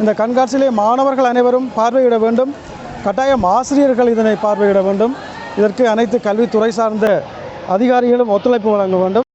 இந்த கண்காட்சியிலே மாணவர்கள் அனைவரும் பார்வையிட வேண்டும். கட்டாயம் ஆசிரியர்கள் இதனை பார்வையிட வேண்டும். இதற்கு அனைத்து கல்வித்துறை சார்ந்த அதிகாரிகளும் ஒத்துழைப்பு வழங்க வேண்டும்.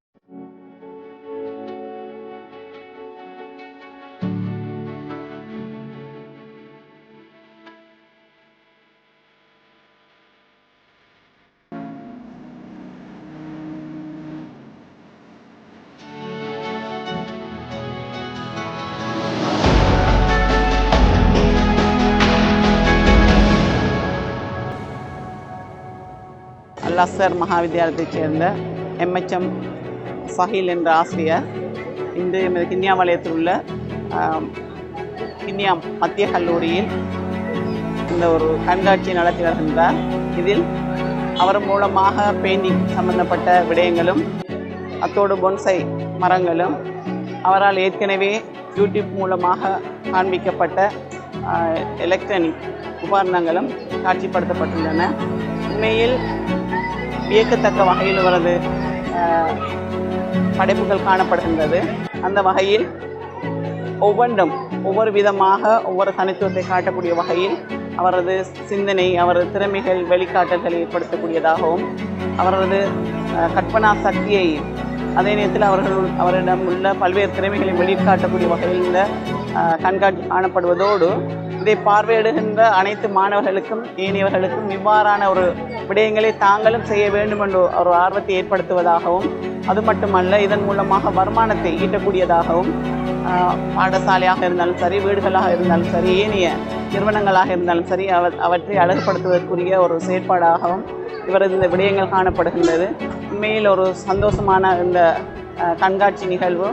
லஸ்ஸர் மகாவித்யாலயத்தைச் சேர்ந்த எம்எச்எம் சஹில் என்ற ஆசிரியர். இன்று எமது கிண்ணியா உள்ள கிண்ணியா மத்திய கல்லூரியில் இந்த ஒரு கண்காட்சி நடத்தி வருகின்றார். இதில் அவர் மூலமாக பெயிண்டிங் சம்பந்தப்பட்ட விடயங்களும் அத்தோடு பொன்சை மரங்களும் அவரால் ஏற்கனவே யூடியூப் மூலமாக காண்பிக்கப்பட்ட எலக்ட்ரானிக் உபகரணங்களும் காட்சிப்படுத்தப்பட்டுள்ளன. உண்மையில் வியக்கத்தக்க வகையில் அவரது படைப்புகள் காணப்படுகின்றது. அந்த வகையில் ஒவ்வொன்றும் ஒவ்வொரு விதமாக ஒவ்வொரு தனித்துவத்தை காட்டக்கூடிய வகையில் அவரது சிந்தனை அவரது திறமைகள் வெளிக்காட்டல்களை ஏற்படுத்தக்கூடியதாகவும் அவரது கற்பனா சக்தியை அதே நேரத்தில் அவர்கள் அவரிடம் உள்ள பல்வேறு திறமைகளை வெளிக்காட்டக்கூடிய வகையில் இந்த கண்காட்சி காணப்படுவதோடு இதை பார்வையிடுகின்ற அனைத்து மாணவர்களுக்கும் ஏனையவர்களுக்கும் இவ்வாறான ஒரு விடயங்களை தாங்களும் செய்ய வேண்டும் என்ற ஒரு ஆர்வத்தை ஏற்படுத்துவதாகவும் அது மட்டுமல்ல இதன் மூலமாக வருமானத்தை ஈட்டக்கூடியதாகவும் பாடசாலையாக இருந்தாலும் சரி வீடுகளாக இருந்தாலும் சரி ஏனைய நிறுவனங்களாக இருந்தாலும் சரி அவ அவற்றை அழகுபடுத்துவதற்குரிய ஒரு செயற்பாடாகவும் இவரது இந்த விடயங்கள் காணப்படுகின்றது. உண்மையில் ஒரு சந்தோஷமான இந்த கண்காட்சி நிகழ்வு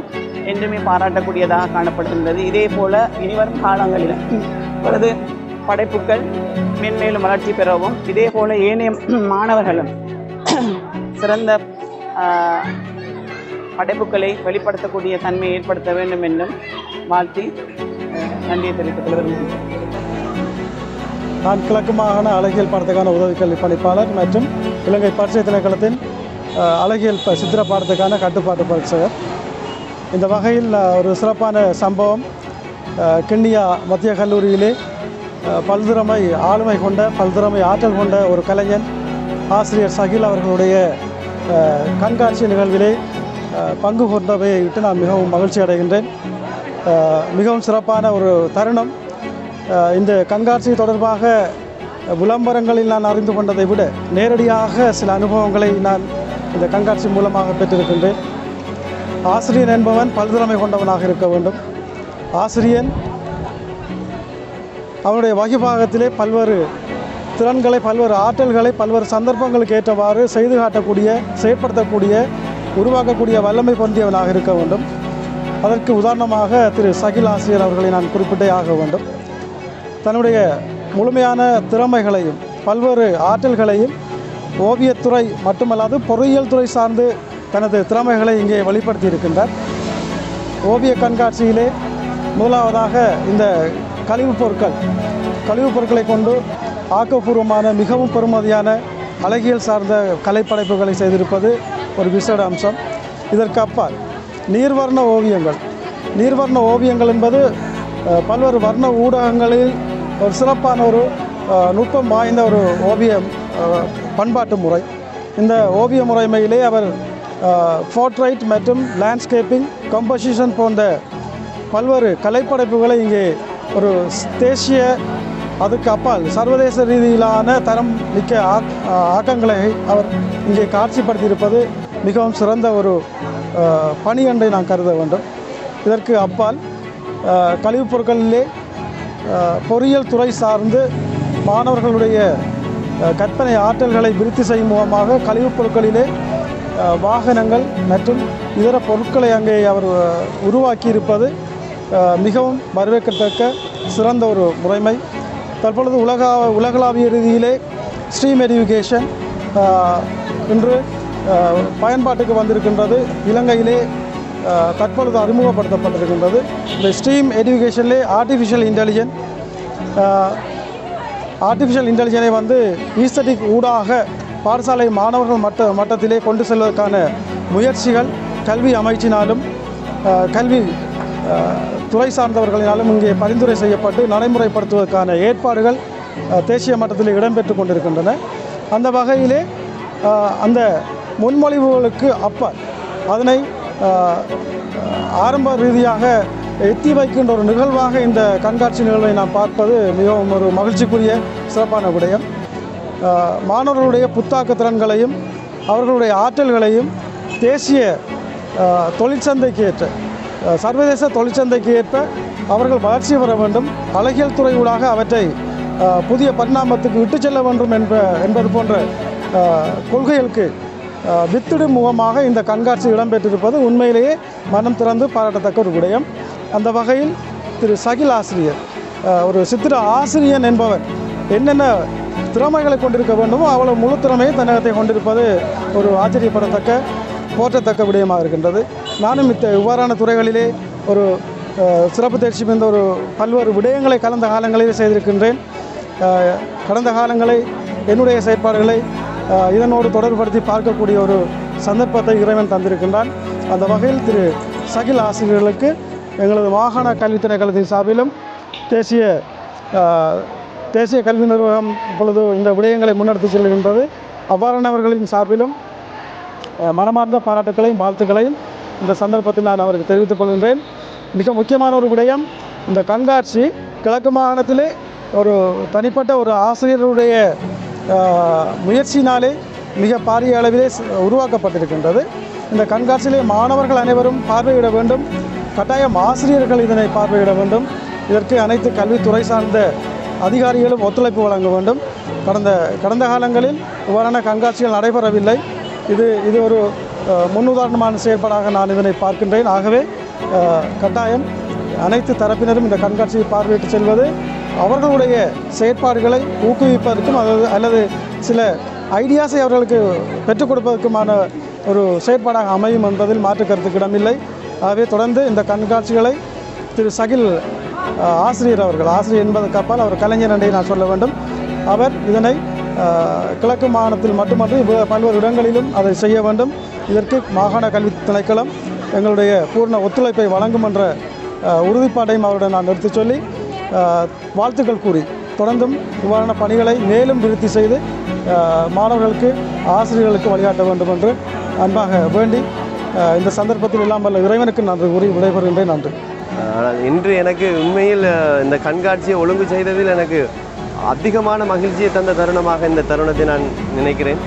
என்றுமே பாராட்டக்கூடியதாக காணப்படுகின்றது. இதே போல இனிவரும் காலங்களில் இவரது படைப்புகள் மென்மேலும் வளர்ச்சி பெறவும் இதே போல ஏனைய மாணவர்களும் சிறந்த படைப்புகளை வெளிப்படுத்தக்கூடிய தன்மையை ஏற்படுத்த வேண்டும் என்றும் வாழ்த்தி நன்றியை தெரிவித்துக் கொள்ள விரும்புகிறேன். நான் கிழக்கு மாகாண அழகியல் பாடத்துக்கான உதவி கல்வி பணிப்பாளர் மற்றும் இலங்கை பரிசை திணைக்களத்தின் அழகியல் ப- சித்திர பாடத்துக்கான கட்டுப்பாட்டு பரிசகர் இந்த வகையில் ஒரு சிறப்பான சம்பவம் கிண்ணியா மத்திய கல்லூரியிலே பல்திறமை ஆளுமை கொண்ட பல்திறமை ஆற்றல் கொண்ட ஒரு கலைஞன் ஆசிரியர் சகில் அவர்களுடைய கண்காட்சி நிகழ்விலே பங்கு கொண்டவையை விட்டு நான் மிகவும் மகிழ்ச்சி அடைகின்றேன். மிகவும் சிறப்பான ஒரு தருணம். இந்த கண்காட்சி தொடர்பாக விளம்பரங்களில் நான் அறிந்து கொண்டதை விட நேரடியாக சில அனுபவங்களை நான் இந்த கண்காட்சி மூலமாக பெற்றிருக்கின்றேன். ஆசிரியன் என்பவன் பல்திறமை கொண்டவனாக இருக்க வேண்டும். ஆசிரியன். அவனுடைய வகிபாகத்திலே பல்வேறு திறன்களை பல்வேறு ஆற்றல்களை பல்வேறு சந்தர்ப்பங்களுக்கு ஏற்றவாறு செய்து காட்டக்கூடிய செயற்படுத்தக்கூடிய உருவாக்கக்கூடிய வல்லமை பொருந்தியவனாக இருக்க வேண்டும். அதற்கு உதாரணமாக திரு சகில் ஆசிரியர் அவர்களை நான் குறிப்பிட்டே ஆக வேண்டும். தன்னுடைய முழுமையான திறமைகளையும் பல்வேறு ஆற்றல்களையும் ஓவியத்துறை மட்டுமல்லாது பொறியியல் துறை சார்ந்து தனது திறமைகளை இங்கே வெளிப்படுத்தி இருக்கின்றார் ஓவிய கண்காட்சியிலே முதலாவதாக இந்த கழிவுப் பொருட்கள் கழிவுப் பொருட்களை கொண்டு ஆக்கப்பூர்வமான மிகவும் பெருமதியான அழகியல் சார்ந்த கலைப்படைப்புகளை செய்திருப்பது ஒரு விசேட அம்சம். இதற்கு அப்பால் நீர்வர்ண ஓவியங்கள். நீர்வர்ண ஓவியங்கள் என்பது பல்வேறு வர்ண ஊடகங்களில் ஒரு சிறப்பான ஒரு நுட்பம் வாய்ந்த ஒரு ஓவியம் பண்பாட்டு முறை. இந்த ஓவிய முறைமையிலே அவர் போர்ட்ரைட் மற்றும் லேண்ட்ஸ்கேப்பிங் கம்போசிஷன் போன்ற பல்வேறு கலைப்படைப்புகளை இங்கே ஒரு தேசிய அதுக்கு அப்பால் சர்வதேச ரீதியிலான தரம் மிக்க ஆக்கங்களை அவர் இங்கே காட்சிப்படுத்தியிருப்பது மிகவும் சிறந்த ஒரு பணி என்றை நான் கருத வேண்டும். இதற்கு அப்பால் கழிவுப் பொருட்களிலே பொறியியல் துறை சார்ந்து மாணவர்களுடைய கற்பனை ஆற்றல்களை விருத்தி செய்யும் மூலமாக கழிவுப் பொருட்களிலே வாகனங்கள் மற்றும் இதர பொருட்களை அங்கே அவர் உருவாக்கியிருப்பது மிகவும் வரவேற்கத்தக்க சிறந்த ஒரு முறைமை. தற்பொழுது உலக உலகளாவிய ரீதியிலே ஸ்ட்ரீம் எடியூகேஷன் இன்று பயன்பாட்டுக்கு வந்திருக்கின்றது. இலங்கையிலே தற்பொழுது அறிமுகப்படுத்தப்பட்டிருக்கின்றது. இந்த ஸ்ட்ரீம் எடியூகேஷன்லே ஆர்டிஃபிஷியல் இன்டெலிஜென்ட் ஆர்டிஃபிஷியல் இன்டெலிஜென்ஸை வந்து ஈஸ்தட்டிக் ஊடாக பாடசாலை மாணவர்கள் மட்ட மட்டத்திலே கொண்டு செல்வதற்கான முயற்சிகள் கல்வி அமைச்சினாலும் கல்வி துறை சார்ந்தவர்களினாலும் இங்கே பரிந்துரை செய்யப்பட்டு நடைமுறைப்படுத்துவதற்கான ஏற்பாடுகள் தேசிய மட்டத்தில் இடம்பெற்று கொண்டிருக்கின்றன. அந்த வகையிலே அந்த முன்மொழிவுகளுக்கு அப்பால் அதனை ஆரம்ப ரீதியாக எத்தி வைக்கின்ற ஒரு நிகழ்வாக இந்த கண்காட்சி நிகழ்வை நாம் பார்ப்பது மிகவும் ஒரு மகிழ்ச்சிக்குரிய சிறப்பான விடயம். மாணவர்களுடைய புத்தாக்க திறன்களையும் அவர்களுடைய ஆற்றல்களையும் தேசிய தொழிற்சந்தைக்கு ஏற்ற சர்வதேச தொழிற்சந்தைக்கு ஏற்ப அவர்கள் வளர்ச்சி பெற வேண்டும். அழகியல் துறை ஊடாக அவற்றை புதிய பரிணாமத்துக்கு விட்டு செல்ல வேண்டும் என்ப என்பது போன்ற கொள்கைகளுக்கு வித்திடும் முகமாக இந்த கண்காட்சி இடம்பெற்றிருப்பது உண்மையிலேயே மனம் திறந்து பாராட்டத்தக்க ஒரு விடயம். அந்த வகையில் திரு சகில் ஆசிரியர் ஒரு சித்திர ஆசிரியன் என்பவர் என்னென்ன திறமைகளை கொண்டிருக்க வேண்டுமோ அவ்வளவு முழு திறமையை தன்னகத்தை கொண்டிருப்பது ஒரு ஆச்சரியப்படத்தக்க போற்றத்தக்க விடயமாக இருக்கின்றது. நானும் இத்த இவ்வாறான துறைகளிலே ஒரு சிறப்பு தேர்ச்சி மிகுந்த ஒரு பல்வேறு விடயங்களை கலந்த காலங்களிலே செய்திருக்கின்றேன். கடந்த காலங்களை என்னுடைய செயற்பாடுகளை இதனோடு தொடர்புபடுத்தி பார்க்கக்கூடிய ஒரு சந்தர்ப்பத்தை இறைவன் தந்திருக்கின்றான். அந்த வகையில் திரு சகில் ஆசிரியர்களுக்கு எங்களது மாகாண கல்வி திணைக்களத்தின் சார்பிலும் தேசிய தேசிய கல்வி நிர்வாகம் இப்பொழுது இந்த விடயங்களை முன்னெடுத்து செல்கின்றது. அவ்வாறானவர்களின் சார்பிலும் மனமார்ந்த பாராட்டுக்களையும் வாழ்த்துக்களையும் இந்த சந்தர்ப்பத்தில் நான் அவருக்கு தெரிவித்துக் கொள்கின்றேன். மிக முக்கியமான ஒரு விடயம் இந்த கண்காட்சி கிழக்கு மாகாணத்திலே ஒரு தனிப்பட்ட ஒரு ஆசிரியருடைய முயற்சினாலே முயற்சியினாலே மிக பாரிய அளவிலே உருவாக்கப்பட்டிருக்கின்றது. இந்த கண்காட்சியிலே மாணவர்கள் அனைவரும் பார்வையிட வேண்டும். கட்டாயம் ஆசிரியர்கள் இதனை பார்வையிட வேண்டும். இதற்கு அனைத்து கல்வித்துறை சார்ந்த அதிகாரிகளும் ஒத்துழைப்பு வழங்க வேண்டும். கடந்த கடந்த காலங்களில் இவ்வாறான கண்காட்சிகள் நடைபெறவில்லை. இது இது ஒரு முன்னுதாரணமான செயல்பாடாக நான் இதனை பார்க்கின்றேன். ஆகவே கட்டாயம் அனைத்து தரப்பினரும் இந்த கண்காட்சியை பார்வையிட்டு செல்வது அவர்களுடைய செயற்பாடுகளை ஊக்குவிப்பதற்கும் அல்லது அல்லது சில ஐடியாஸை அவர்களுக்கு பெற்றுக் கொடுப்பதற்குமான ஒரு செயற்பாடாக அமையும் என்பதில் மாற்று கருத்துக்கு இடமில்லை. ஆகவே தொடர்ந்து இந்த கண்காட்சிகளை திரு சகில் ஆசிரியர் அவர்கள் ஆசிரியர் என்பதற்கு அப்பால் அவர் கலைஞர் என்றே நான் சொல்ல வேண்டும். அவர் இதனை கிழக்கு மாகாணத்தில் மட்டுமன்றி பல்வேறு இடங்களிலும் அதை செய்ய வேண்டும். இதற்கு மாகாண கல்வி திணைக்களம் எங்களுடைய பூர்ண ஒத்துழைப்பை வழங்கும் என்ற உறுதிப்பாட்டையும் அவருடன் நான் எடுத்துச் சொல்லி வாழ்த்துக்கள் கூறி தொடர்ந்தும் இவ்வாறான பணிகளை மேலும் விருத்தி செய்து மாணவர்களுக்கு ஆசிரியர்களுக்கு வழிகாட்ட வேண்டும் என்று அன்பாக வேண்டி இந்த சந்தர்ப்பத்தில் இல்லாமல் இறைவனுக்கு நன்றி கூறி விடைபெறுகின்றேன். நன்றி. ஆனால் இன்று எனக்கு உண்மையில் இந்த கண்காட்சியை ஒழுங்கு செய்ததில் எனக்கு அதிகமான மகிழ்ச்சியை தந்த தருணமாக இந்த தருணத்தை நான் நினைக்கிறேன்.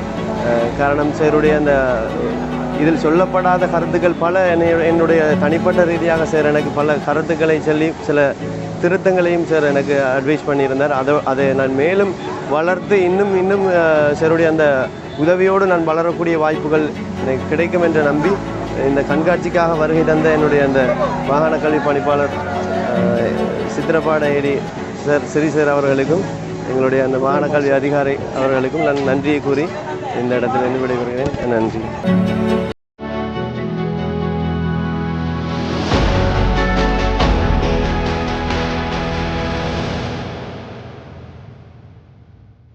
காரணம் சேருடைய அந்த இதில் சொல்லப்படாத கருத்துக்கள் பல என்னை- என்னுடைய தனிப்பட்ட ரீதியாக சார் எனக்கு பல கருத்துக்களை சொல்லி சில திருத்தங்களையும் சார் எனக்கு அட்வைஸ் பண்ணியிருந்தார். அதை அதை நான் மேலும் வளர்த்து இன்னும் இன்னும் அஹ், சாருடைய அந்த உதவியோடு நான் வளரக்கூடிய வாய்ப்புகள் எனக்கு கிடைக்கும் என்று நம்பி இந்த கண்காட்சிக்காக வருகை தந்த என்னுடைய அந்த மாகாண கல்வி பணிப்பாளர் அஹ், சித்திரப்பாட ஏடி சார் சிறி சார் அவர்களுக்கும் எங்களுடைய அந்த மாகாண கல்வி அதிகாரி அவர்களுக்கும் நான் நன்றியை கூறி இந்த இடத்துல இருந்து விடைபெறுகிறேன். நன்றி.